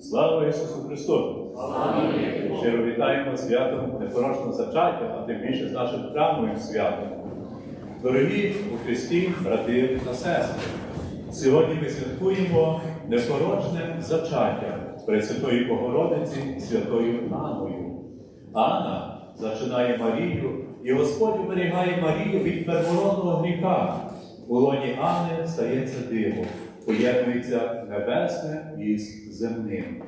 Слава Ісусу Христу! Щиро вітаємо святом непорочного зачаття, а тим більше з нашим храмовим святом. Дорогі у Христі, брати та сестри, сьогодні ми святкуємо непорочне зачаття Пресвятої Богородиці Святою Анною. Анна зачинає Марію, і Господь оберігає Марію від первородного гріха. У лоні Анни стається диво, поєднується небесне із земним.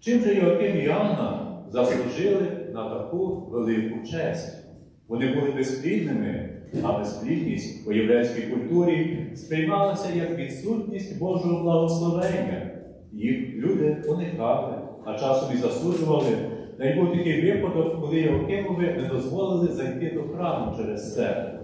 Чим же Йоаким і Анна заслужили на таку велику честь? Вони були безплідними, а безплідність у єврейській культурі сприймалася як відсутність Божого благословення. Їх люди уникали, а часом і засуджували. Та такий випадок, коли Йоакимові не дозволили зайти до храму через це.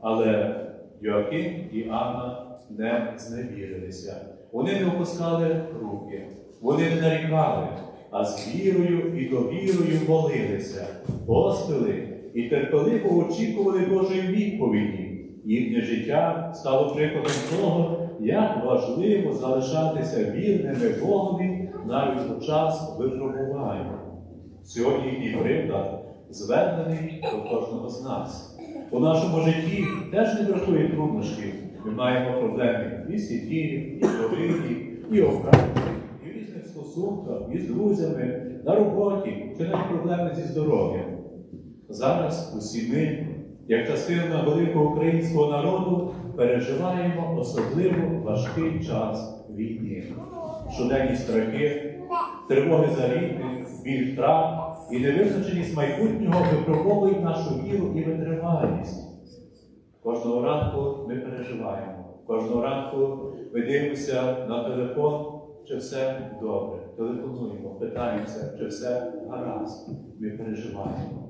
Але Йоаким і Анна не зневірилися. Вони не опускали руки, вони не нарікали, а з вірою і довірою молилися, постили і терпеливо очікували Божої відповіді. Їхнє життя стало прикладом того, як важливо залишатися вірними Богові навіть у час випробування. Сьогодні їхній приклад звернений до кожного з нас. У нашому житті теж не бракує труднощів. Ми маємо проблеми і сім'ї, і родині, і в і в різних стосунках, і з друзями, на роботі, чи навіть проблеми зі здоров'ям. Зараз усі ми, як частина великого українського народу, переживаємо особливо важкий час війни. Щоденні страхи, тривоги за рідних, біль втрат і невизначеність майбутнього випробовують нашу віру і витривалість. Кожного ранку ми переживаємо. Кожного ранку ми дивимося на телефон, чи все добре. Телефонуємо, питаємося, чи все гаразд. Ми переживаємо.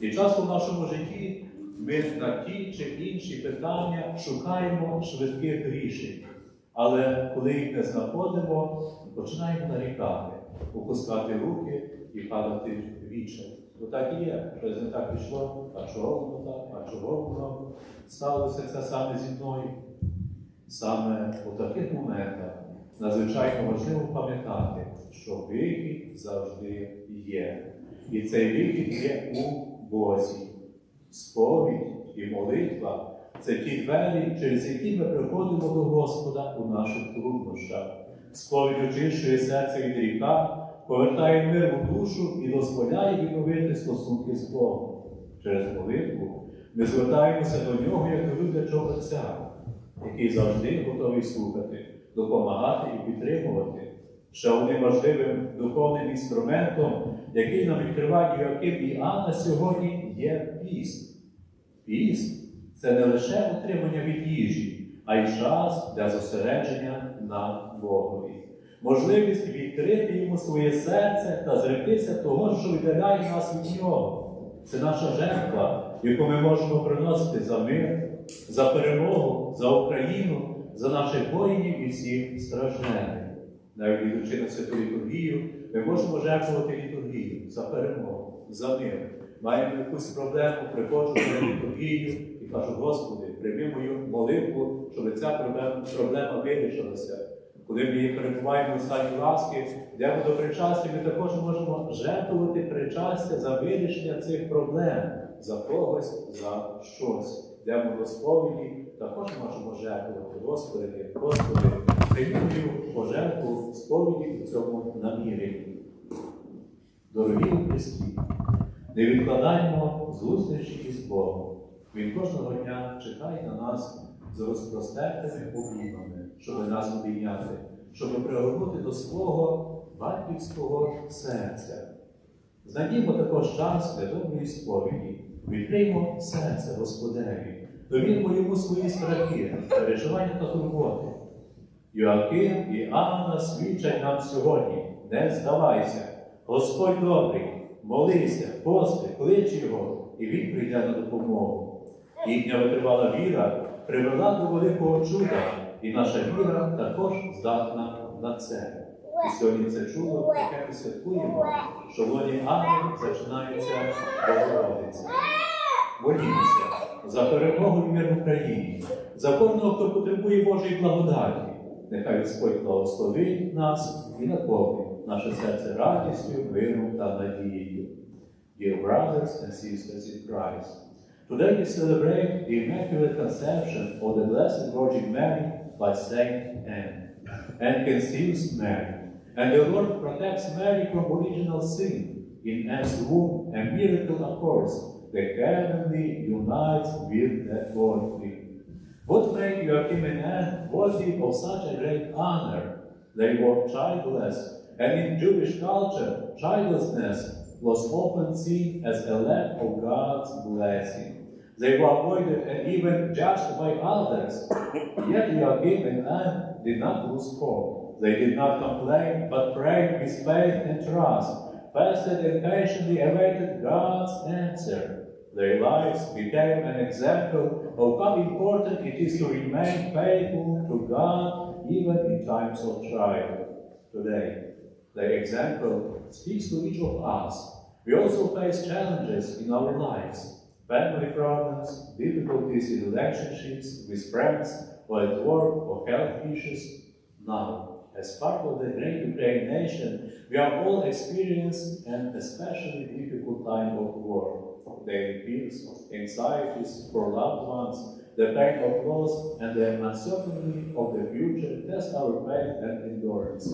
І часто в нашому житті ми на ті чи інші питання шукаємо швидких рішень. Але коли їх не знаходимо, починаємо нарікати, опускати руки і падати віче. Бо так і є, щось не так пішло, а чого воно так, чого воно сталося це саме зі мною. Саме у таких моментах надзвичайно важливо пам'ятати, що вихід завжди є. І цей вихід є у Бозі. Сповідь і молитва це ті двері, через які ми приходимо до Господа у наших труднощах. Сповідь очищує серце від гріха, повертає мир у душу і дозволяє відновити стосунки з Богом. Через молитву ми звертаємося до нього як до люблячого Отця, який завжди готовий слухати, допомагати і підтримувати. Ще одним важливим духовним інструментом, який нам відкриває Йоаким і Анна сьогодні, є піст. Піст це не лише утримання від їжі, а й час для зосередження на Богові. Можливість відкрити йому своє серце та зректися того, що віддаляє нас від нього. Це наша жертва, яку ми можемо приносити за мир, за перемогу, за Україну, за наших воїнів і всіх страждених. Навіть йдучи на святу літургію, ми можемо жертвувати літургію за перемогу, за мир. Маємо якусь проблему, приходжу на літургію і кажу, Господи, прийми мою молитву, щоб ця проблема, проблема вирішилася. Коли ми перебуваємо в стані ласки, йдемо до причастя, ми також можемо жертвувати причастя за вирішення цих проблем, за когось, за щось. Йдемо до сповіді, також можемо жертвувати. Господи, Господи, прийми мою пожертву сповіді у цьому намірі. Дорогі Христі, не відкладаємо зустрічі із Богом. Він кожного дня чекає на нас з розпростертими обіймами, нас обійняти, щоб пригорнути до свого батьківського серця. Знайдімо також час доброї сповіді, відкриємо серце Господеві, довірмо йому свої страхи, переживання та турботи. Йоаким і Анна свідчать нам сьогодні, не здавайся, Господь добрий, молися, пости, клич його, і він прийде на допомогу. Їхня витривала віра привела до великого чуда, і наша віра також здатна на це. І сьогодні це чудо, яке ми святкуємо, що в лоні ангел зачинається Богородиця. Молімося за перемогу і мир в Україні, за кожного, хто потребує Божої благодаті. Нехай Господь благословить нас і наповнить наше серце радістю, миром та надією. Dear brothers and sisters in Christ, today we celebrate the Immaculate Conception of the Blessed Virgin Mary by Saint Anne. Anne conceives Mary, and the Lord protects Mary from original sin. In Anne's womb, a miracle occurs. The heavenly unites with the earthly. What made Joachim and Anne worthy of such a great honor? They were childless, and in Jewish culture, childlessness was often seen as a lack of God's blessing. They were avoided and even judged by others. Yet Joachim and Anne did not lose hope. They did not complain, but prayed with faith and trust, fasted and patiently awaited God's answer. Their lives became an example of how important it is to remain faithful to God even in times of trial. Today, the example speaks to each of us. We also face challenges in our lives family problems, difficulties in relationships with friends, or at work, or health issues. Now, as part of the great Ukraine nation, we are all experiencing an especially difficult time of war. Daily fears, anxieties for loved ones, the pain of loss, and the uncertainty of the future test our faith and endurance.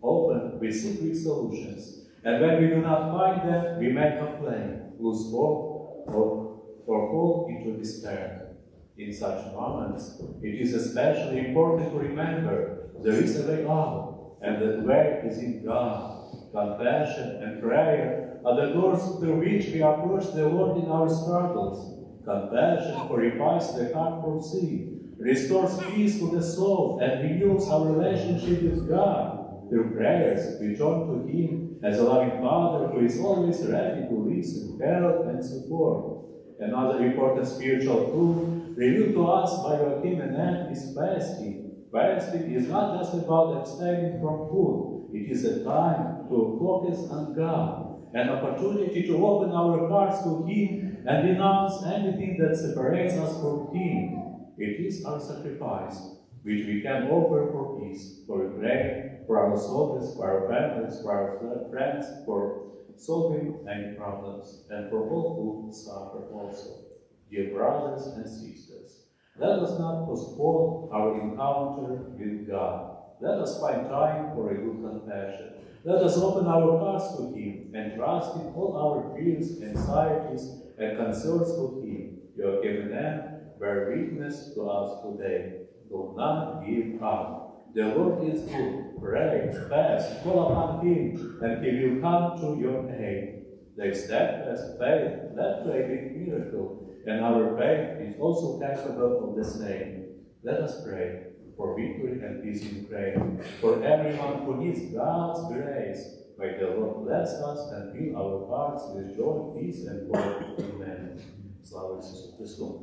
Often we seek solutions, and when we do not find them, we may complain, lose hope, or, or fall into despair. In such moments, it is especially important to remember there is a way out, and that way is in God. Compassion and prayer are the doors through which we approach the Lord in our struggles. Compassion purifies the heart from sin, restores peace to the soul, and renews our relationship with God. Through prayers, we turn to Him as a loving Father who is always ready to listen, help, and support. Another important spiritual truth revealed to us by Joachim and Anne is fasting. Fasting is not just about abstaining from food, it is a time to focus on God, an opportunity to open our hearts to Him and denounce anything that separates us from Him. It is our sacrifice, which we can offer for peace, for Ukraine, for our soldiers, for our families, for our friends, for solving any problems, and for all who suffer also. Dear brothers and sisters, let us not postpone our encounter with God. Let us find time for a good confession. Let us open our hearts to Him and trust in all our fears, anxieties, and concerns to Him. You have given them bear witness to us today. Do not give up. The Lord is good. Pray, fast, call upon Him, and He will come to your aid. The steadfast faith led to a big miracle, and our faith is also capable of the same. Let us pray for victory and peace in Ukraine, for everyone who needs God's grace. May the Lord bless us and fill our hearts with joy, peace, and hope. Amen. Слава Ісусу Христу!